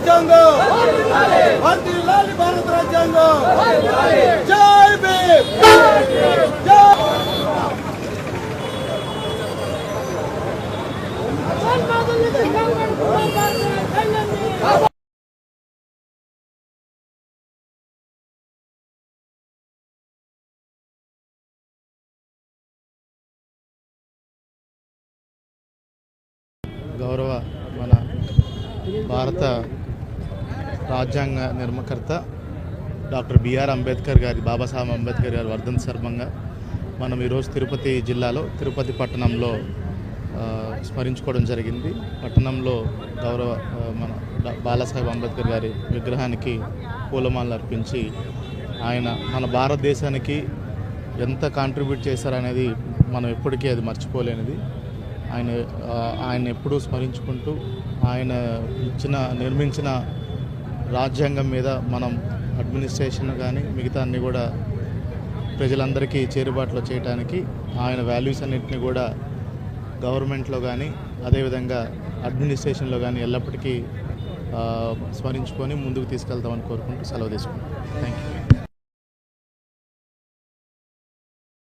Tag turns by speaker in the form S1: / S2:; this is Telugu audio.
S1: రాజ్యాంగం వంటి లాలి భారత రాజ్యాంగం జై భీమ్ జై
S2: గౌరవ మన భారత రాజ్యాంగ నిర్మకర్త డాక్టర్ బిఆర్ అంబేద్కర్ గారి బాబాసాహెబ్ అంబేద్కర్ గారి వర్ధంతి సందర్భంగా మనం ఈరోజు తిరుపతి జిల్లాలో తిరుపతి పట్టణంలో స్మరించుకోవడం జరిగింది. పట్టణంలో గౌరవ మన బాలాసాహెబ్ అంబేద్కర్ గారి విగ్రహానికి పూలమాలలు అర్పించి ఆయన మన భారతదేశానికి ఎంత కాంట్రిబ్యూట్ చేశారనేది మనం ఎప్పటికీ అది మర్చిపోలేనిది. ఆయన ఆయన ఎప్పుడూ స్మరించుకుంటూ ఆయన ఇచ్చిన నిర్మించిన రాజ్యాంగం మీద మనం అడ్మినిస్ట్రేషన్ కానీ మిగతా అన్ని కూడా ప్రజలందరికీ చేరుబాటులో చేయడానికి ఆయన వాల్యూస్ అన్నింటినీ కూడా గవర్నమెంట్లో కానీ అదేవిధంగా అడ్మినిస్ట్రేషన్లో కానీ ఎల్లప్పటికీ స్మరించుకొని ముందుకు తీసుకెళ్తామని కోరుకుంటూ సెలవు తీసుకుంటాం థ్యాంక్ యూ